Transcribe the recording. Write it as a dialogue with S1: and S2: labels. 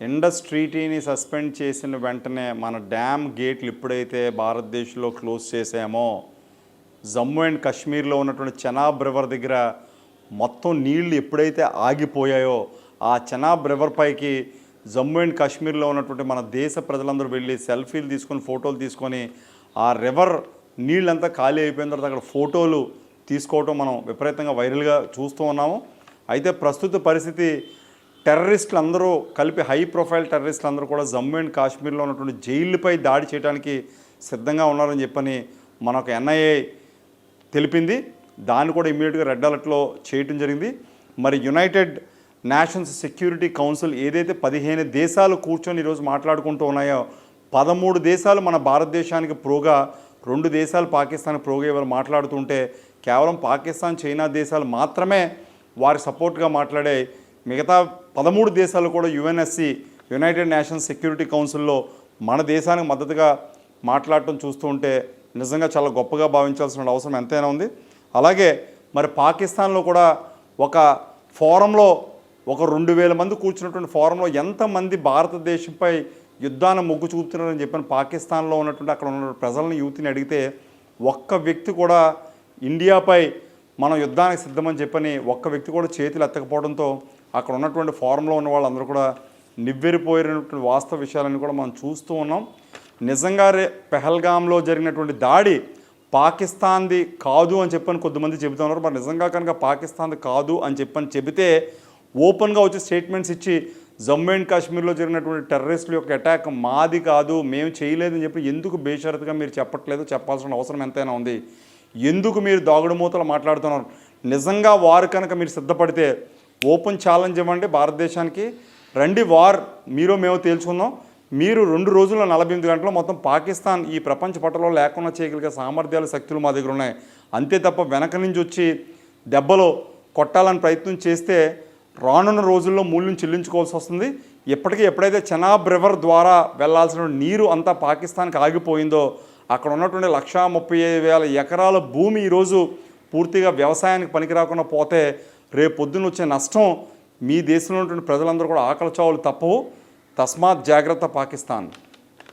S1: ఇండస్ట్రీటీని suspend చేసిన వెంటనే మన డ్యామ్ గేట్లు ఎప్పుడైతే భారతదేశంలో క్లోజ్ చేసామో జమ్మూ అండ్ కాశ్మీర్లో ఉన్నటువంటి చెనాబ్ రివర్ దగ్గర మొత్తం నీళ్ళు ఎప్పుడైతే ఆగిపోయాయో ఆ చెనాబ్ రివర్ పైకి జమ్మూ అండ్ కాశ్మీర్లో ఉన్నటువంటి మన దేశ ప్రజలందరూ వెళ్ళి సెల్ఫీలు తీసుకొని ఫోటోలు తీసుకొని ఆ రివర్ నీళ్ళంతా ఖాళీ అయిపోయిన తర్వాత అక్కడ ఫోటోలు తీసుకోవటం మనం విపరీతంగా వైరల్గా చూస్తూ ఉన్నాము. అయితే ప్రస్తుత పరిస్థితి టెర్రరిస్టులు అందరూ కలిపి హై ప్రొఫైల్ టెర్రరిస్టులు అందరూ కూడా జమ్మూ అండ్ కాశ్మీర్లో ఉన్నటువంటి జైళ్ళపై దాడి చేయడానికి సిద్ధంగా ఉన్నారని చెప్పని మనకు ఎన్ఐఏ తెలిపింది. దాన్ని కూడా ఇమీడియట్గా రెడ్ అలర్ట్లో చేయటం జరిగింది. మరి యునైటెడ్ నేషన్స్ సెక్యూరిటీ కౌన్సిల్ ఏదైతే పదిహేను దేశాలు కూర్చొని ఈరోజు మాట్లాడుకుంటూ ఉన్నాయో పదమూడు దేశాలు మన భారతదేశానికి ప్రోగా రెండు దేశాలు పాకిస్తాన్ ప్రోగా ఇవాళ మాట్లాడుతుంటే కేవలం పాకిస్తాన్ చైనా దేశాలు మాత్రమే వారి సపోర్ట్గా మాట్లాడే మిగతా పదమూడు దేశాలు కూడా యుఎన్ఎస్సి యునైటెడ్ నేషన్స్ సెక్యూరిటీ కౌన్సిల్లో మన దేశానికి మద్దతుగా మాట్లాడటం చూస్తూ ఉంటే నిజంగా చాలా గొప్పగా భావించాల్సిన అవసరం ఎంతైనా ఉంది. అలాగే మరి పాకిస్తాన్లో కూడా ఒక ఫోరంలో ఒక రెండు వేల మంది కూర్చున్నటువంటి ఫోరంలో ఎంతమంది భారతదేశంపై యుద్ధాన్ని మొగ్గు చూపుతున్నారని చెప్పిన పాకిస్తాన్లో ఉన్నటువంటి అక్కడ ఉన్న ప్రజలను యూత్ని అడిగితే ఒక్క వ్యక్తి కూడా ఇండియాపై మనం యుద్ధానికి సిద్ధమని చెప్పని ఒక్క వ్యక్తి కూడా చేతులు ఎత్తకపోవడంతో అక్కడ ఉన్నటువంటి ఫారంలో ఉన్న వాళ్ళందరూ కూడా నివ్వెరిపోయినటువంటి వాస్తవ విషయాలను కూడా మనం చూస్తూ ఉన్నాం. నిజంగా రే పెహల్గాంలో జరిగినటువంటి దాడి పాకిస్తాన్ది కాదు అని చెప్పని కొద్దిమంది చెబుతున్నారు మరి నిజంగా కనుక పాకిస్తాన్ది కాదు అని చెప్పని చెబితే ఓపెన్గా వచ్చి స్టేట్మెంట్స్ ఇచ్చి జమ్మూ అండ్ కాశ్మీర్లో జరిగినటువంటి టెర్రరిస్టుల యొక్క అటాక్ మాది కాదు మేము చేయలేదని చెప్పి ఎందుకు బేషరతుగా మీరు చెప్పట్లేదు చెప్పాల్సిన అవసరం ఎంతైనా ఉంది. ఎందుకు మీరు దాగుడు మూతలు మాట్లాడుతున్నారు? నిజంగా వారు కనుక మీరు సిద్ధపడితే ఓపెన్ ఛాలెంజ్ ఇవ్వండి భారతదేశానికి. రండి వార్ మీరు మేము తేల్చుకుందాం. మీరు రెండు రోజుల్లో నలభై ఎనిమిది గంటలు మొత్తం పాకిస్తాన్ ఈ ప్రపంచ పటంలో లేకుండా చేయగలిగే సామర్థ్యాలు శక్తులు మా దగ్గర ఉన్నాయి. అంతే తప్ప వెనక నుంచి వచ్చి దెబ్బలు కొట్టాలని ప్రయత్నం చేస్తే రానున్న రోజుల్లో మూల్యం చెల్లించుకోవాల్సి వస్తుంది. ఇప్పటికీ ఎప్పుడైతే చెనాబ్ రివర్ ద్వారా వెళ్ళాల్సిన నీరు అంతా పాకిస్తాన్కి ఆగిపోయిందో అక్కడ ఉన్నటువంటి లక్షా ముప్పై ఐదు వేల ఎకరాల భూమి ఈరోజు పూర్తిగా వ్యవసాయానికి పనికి రాకుండా పోతే రేపు పొద్దున్న వచ్చే నష్టం మీ దేశంలో ఉన్నటువంటి ప్రజలందరూ కూడా ఆకలి చావులు తప్పవు. తస్మాత్ జాగ్రత్త పాకిస్తాన్.